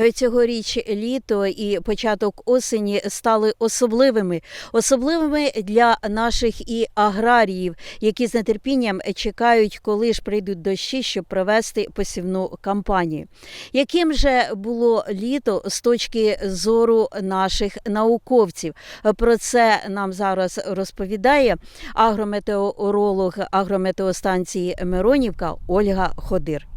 Е, Цьогоріч літо і початок осені стали особливими, особливими для наших і аграріїв, які з нетерпінням чекають, коли ж прийдуть дощі, щоб провести посівну кампанію. Яким же було літо з точки зору наших науковців? Про це нам зараз розповідає агрометеоролог агрометеостанції Миронівка Ольга Ходир.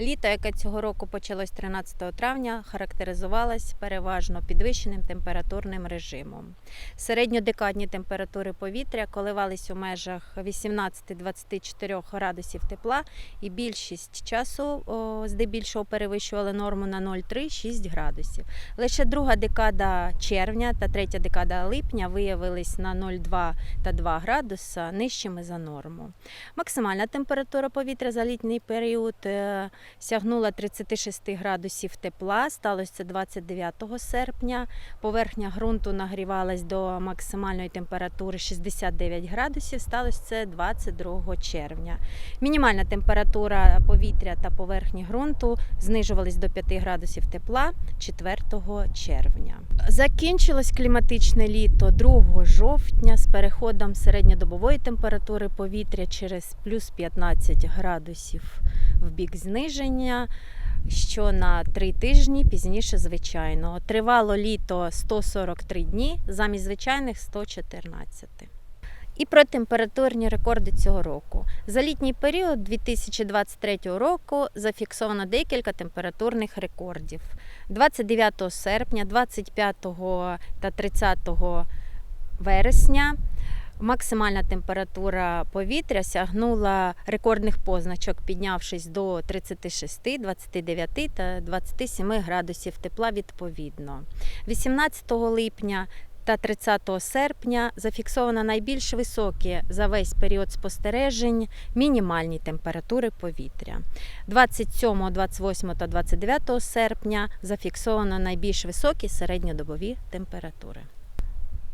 Літо, яке цього року почалось 13 травня, характеризувалось переважно підвищеним температурним режимом. Середньодекадні температури повітря коливались у межах 18-24 градусів тепла, і більшість часу здебільшого перевищували норму на 0,3-6 градусів. Лише друга декада червня та третя декада липня виявились на 0,2 та 2 градуса нижчими за норму. Максимальна температура повітря за літній період е, сягнула 36 градусів тепла. Сталося це 29 серпня. Поверхня ґрунту нагрівалась до максимальної температури 69 градусів. Сталося це 22 червня. Мінімальна температура повітря та поверхні ґрунту знижувались до 5 градусів тепла 4 червня. Закінчилось кліматичне літо 2 жовтня з переходом середньодобової температури повітря через плюс 15 градусів в бік зниження. Що на три тижні пізніше звичайного. Тривало літо 143 дні, замість звичайних 114. І про температурні рекорди цього року. За літній період 2023 року зафіксовано декілька температурних рекордів. 29 серпня, 25 та 30 вересня максимальна температура повітря сягнула рекордних позначок, піднявшись до 36, 29 та 27 градусів тепла відповідно. 18 липня та 30 серпня зафіксовано найбільш високі за весь період спостережень мінімальні температури повітря. 27, 28 та 29 серпня зафіксовано найбільш високі середньодобові температури.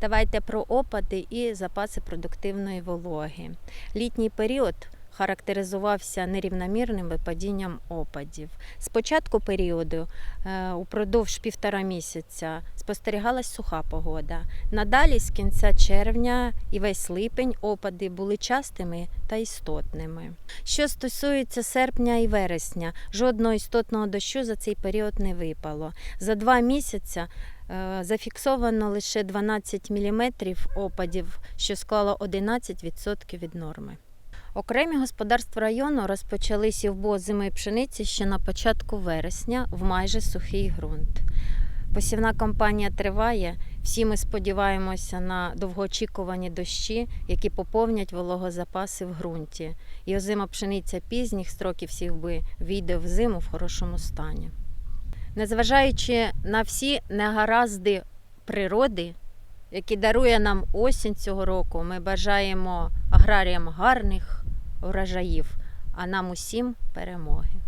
Давайте про опади і запаси продуктивної вологи. Літній період характеризувався нерівномірним випадінням опадів. З початку періоду, е, упродовж півтора місяця, спостерігалась суха погода. Надалі, з кінця червня і весь липень, опади були частими та істотними. Що стосується серпня і вересня, жодного істотного дощу за цей період не випало. За два місяці Е, Зафіксовано лише 12 мм опадів, що склало 11% від норми. Окремі господарства району розпочали сівбо зими пшениці ще на початку вересня в майже сухий ґрунт. Посівна кампанія триває. Всі ми сподіваємося на довгоочікувані дощі, які поповнять вологозапаси в ґрунті. І озима пшениця пізніх строків сівби війде в зиму в хорошому стані. Незважаючи на всі негаразди природи, які дарує нам осінь цього року, ми бажаємо аграріям гарних врожаїв, а нам усім перемоги.